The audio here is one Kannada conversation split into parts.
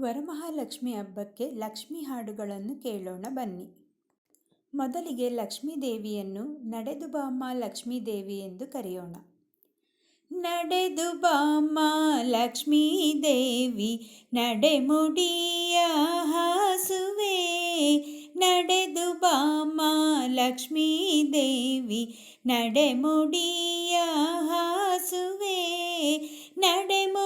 ವರಮಹಾಲಕ್ಷ್ಮಿ ಹಬ್ಬಕ್ಕೆ ಲಕ್ಷ್ಮಿ ಹಾಡುಗಳನ್ನು ಕೇಳೋಣ ಬನ್ನಿ. ಮೊದಲಿಗೆ ಲಕ್ಷ್ಮೀ ದೇವಿಯನ್ನು ನಡೆದು ಬಾಮ್ಮ ಲಕ್ಷ್ಮೀ ದೇವಿ ಎಂದು ಕರೆಯೋಣ. ನಡೆದು ಬಾಮ್ಮ ಲಕ್ಷ್ಮೀ ದೇವಿ ನಡೆಮುಡಿಯ ಹಾಸುವೆ. ನಡೆದು ಬಾಮ್ಮ ಲಕ್ಷ್ಮೀ ದೇವಿ ನಡೆಮುಡಿಯ ಹಾಸುವೆ. ನಡೆಮುಡಿಯ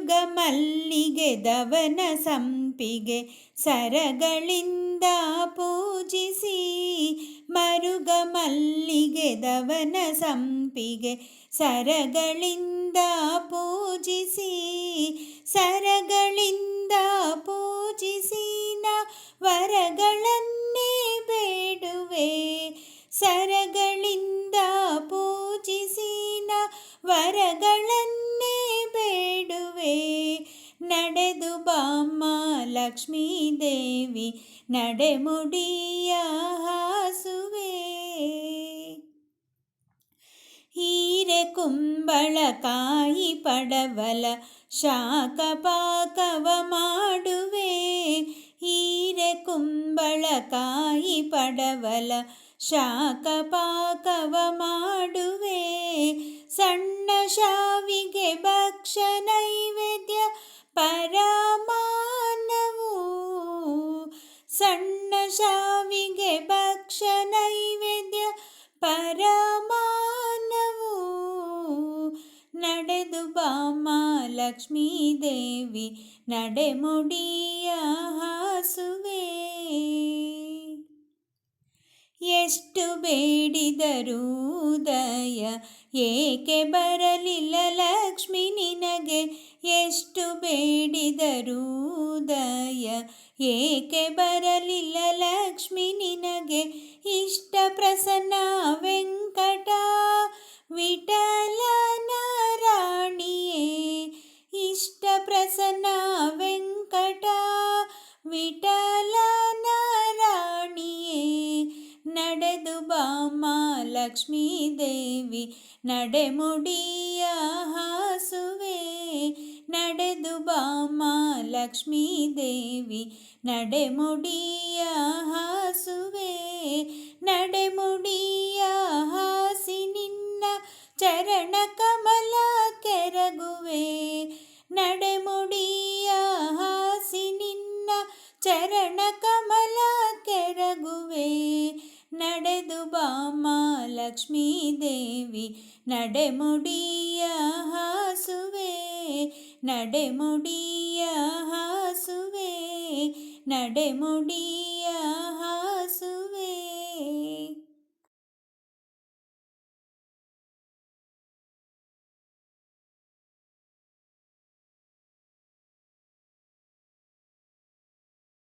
ಮರುಗ ಮಲ್ಲಿಗೆ ದವನ ಸಂಪಿಗೆ ಸರಗಳಿಂದ ಪೂಜಿಸಿ ಮರುಗ ಮಲ್ಲಿಗೆ ದವನ ಸಂಪಿಗೆ ಸರಗಳಿಂದ ಪೂಜಿಸಿ ಸರಗಳಿಂದ ಪೂಜಿಸಿ ನ ವರಗಳನ್ನೇ ಬೇಡುವೆ ಸರಗಳಿಂದ ಪೂಜಿಸಿ ನ ವರಗಳನ್ನೇ ಲಕ್ಷ್ಮೀ ದೇವಿ ನಡೆಮುಡಿಯ ಹಾಸುವೆ. ಹೀರೆ ಕುಂಬಳಕಾಯಿ ಪಡವಲ ಶಾಖ ಪಾಕವ ಮಾಡುವೆ. ಹೀರೆ ಕುಂಬಳಕಾಯಿ ಪಡವಲ ಶಾಖ ಪಾಕವ ಮಾಡುವೆ. ಸಣ್ಣ ಶಾವಿಗೆ ಭಕ್ಷ ನೈವೇದ್ಯ ಪರಮಾನವು ಸಣ್ಣ ಶಾವಿಗೆ ಭಕ್ಷ ನೈವೇದ್ಯ ಪರಮಾನವು. ನಡೆದು ಬಾಮ ಲಕ್ಷ್ಮೀ ದೇವಿ, ನಡೆಮುಡಿಯ ಹಾಸುವೆ. ಎಷ್ಟು ಬೇಡಿದರೂ ಉದಯ ಏಕೆ ಬರಲಿಲ್ಲ ಲಕ್ಷ್ಮಿ ನಿನಗೆ? ಎಷ್ಟು ಬೇಡಿದರೂ ದಯ ಏಕೆ ಬರಲಿಲ್ಲ? ಲಕ್ಷ್ಮಿ ನಿನಗೆ ಇಷ್ಟ ಪ್ರಸನ್ನ ವೆಂಕಟ ವಿಠಲನ ರಾಣಿಯೇ ಇಷ್ಟ ಪ್ರಸನ್ನ ವೆಂಕಟ ವಿಠಲನ ರಾಣಿಯೇ ನಡೆದು ಬಾಮ ಲಕ್ಷ್ಮೀ ದೇವಿ, ನಡೆಮುಡಿಯ ಹಾಸುವೆ. ನಡೆದು ಲಕ್ಷ್ಮೀ ದೇವಿ. ನಡೆಮುಡಿಯ ಹಾಸುವೆ, ನಡೆಮುಡಿಯ ಹಾಸಿ ನಿನ್ನ ಚರಣ ಕಮಲ ಕೆರಗುವೆ. ನಡೆಮುಡಿಯ ಹಾಸಿ ನಿನ್ನ ಚರಣ ಕಮಲ ಕೆರಗುವೆ. ನಡೆದು ಲಕ್ಷ್ಮೀ ದೇವಿ. ನಡೆಮುಡಿಯ ಹಾಸುವೆ ನಡೆಮುಡಿಯ ಹಾಸುವೆ ನಡೆಮುಡಿಯ